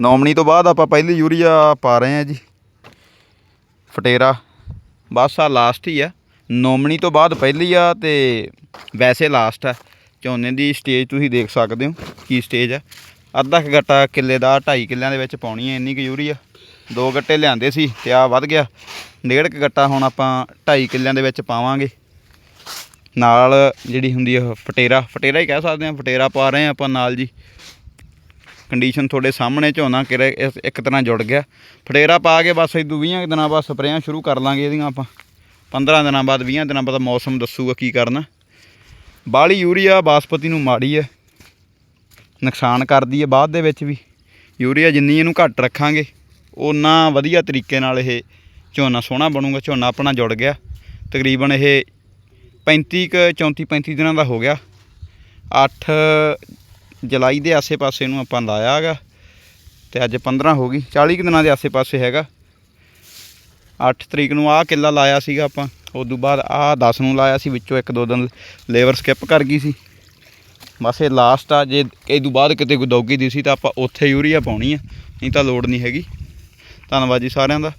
ਨੌਮਣੀ ਤੋਂ ਬਾਅਦ ਆਪਾਂ ਪਹਿਲੀ ਯੂਰੀਆ ਪਾ ਰਹੇ ਹਾਂ ਜੀ। ਫਟੇਰਾ। ਬਸ ਆ ਲਾਸਟ ਹੀ ਆ। ਨੌਮਣੀ ਤੋਂ ਬਾਅਦ ਪਹਿਲੀ ਆ ਤੇ ਵੈਸੇ ਲਾਸਟ ਆ। ਝੋਨੇ ਦੀ ਸਟੇਜ ਤੁਸੀਂ ਦੇਖ ਸਕਦੇ ਹੋ ਕੀ ਸਟੇਜ ਆ। ਅੱਧਾ ਕੁ ਗੱਟਾ ਕਿੱਲੇ ਦਾ 2.5 ਕਿੱਲਿਆਂ ਦੇ ਵਿੱਚ ਪਾਉਣੀ ਹੈ ਇੰਨੀ ਕੁ ਯੂਰੀਆ। ਦੋ ਗੱਟੇ ਲਿਆਂਦੇ ਸੀ ਤੇ ਆ ਵੱਧ ਗਿਆ। ਡੇਢ ਕੁ ਗੱਟਾ ਹੁਣ ਆਪਾਂ 2.5 ਕਿੱਲਿਆਂ ਦੇ ਵਿੱਚ ਪਾਵਾਂਗੇ। ਨਾਲ ਜਿਹੜੀ ਹੁੰਦੀ ਆ ਫਟੇਰਾ। ਫਟੇਰਾ ਹੀ ਕਹਿ ਸਕਦੇ ਆ ਫਟੇਰਾ ਪਾ ਰਹੇ ਆ ਆਪਾਂ ਨਾਲ ਜੀ। ਕੰਡੀਸ਼ਨ ਤੁਹਾਡੇ ਸਾਹਮਣੇ ਝੋਨਾ ਕਿਰੇ ਇੱਕ ਤਰ੍ਹਾਂ ਜੁੜ ਗਿਆ। ਫਟੇਰਾ ਪਾ ਕੇ ਬਸ ਇਦੋਂ 20 ਕੁ ਦਿਨਾਂ ਬਾਅਦ ਸਪਰੇਆਂ ਸ਼ੁਰੂ ਕਰ ਲਾਂਗੇ ਇਹਦੀਆਂ ਆਪਾਂ। 15 ਦਿਨਾਂ ਬਾਅਦ 20 ਦਿਨਾਂ ਬਾਅਦ ਮੌਸਮ ਦੱਸੂਗਾ ਕੀ ਕਰਨਾ। ਬਾਲੀ ਯੂਰੀਆ ਬਾਸਪਤੀ ਨੂੰ ਮਾੜੀ ਹੈ ਨੁਕਸਾਨ ਕਰਦੀ ਹੈ ਬਾਅਦ ਦੇ ਵਿੱਚ ਵੀ। ਯੂਰੀਆ ਜਿੰਨੀ ਇਹਨੂੰ ਘੱਟ ਰੱਖਾਂਗੇ ਉਨਾ ਵਧੀਆ ਤਰੀਕੇ ਨਾਲ ਇਹ ਝੋਨਾ ਸੋਹਣਾ ਬਣੂਗਾ, ਝੋਨਾ ਆਪਣਾ ਜੁੜ ਗਿਆ। ਤਕਰੀਬਨ ਇਹ 35 ਕ 34 35 ਦਿਨਾਂ ਦਾ ਹੋ ਗਿਆ। 8 ਜੁਲਾਈ ਦੇ ਆਸੇ-ਪਾਸੇ ਨੂੰ ਆਪਾਂ ਲਾਇਆ ਹੈਗਾ ਤੇ ਅੱਜ 15 ਹੋ ਗਈ 40 ਕੁ ਦਿਨਾਂ ਦੇ ਆਸੇ-ਪਾਸੇ ਹੈਗਾ। 8 ਤਰੀਕ ਨੂੰ ਆਹ ਕਿੱਲਾ ਲਾਇਆ ਸੀਗਾ ਆਪਾਂ ਉਸ ਤੋਂ ਬਾਅਦ ਆਹ 10 ਨੂੰ ਲਾਇਆ ਸੀ, ਵਿੱਚੋਂ ਇੱਕ ਦੋ ਦਿਨ ਲੇਬਰ ਸਕਿਪ ਕਰ ਗਈ ਸੀ। ਬਸ ਇਹ ਲਾਸਟ ਆ, ਜੇ ਇਹ ਤੋਂ ਬਾਅਦ ਕਿਤੇ ਕੋਈ ਦੌਗੀ ਦੀ ਸੀ ਤਾਂ ਆਪਾਂ ਉੱਥੇ ਯੂਰੀਆ ਪਾਉਣੀ ਆ, ਨਹੀਂ ਤਾਂ ਲੋੜ ਨਹੀਂ ਹੈਗੀ। ਧੰਨਵਾਦ ਜੀ ਸਾਰਿਆਂ ਦਾ।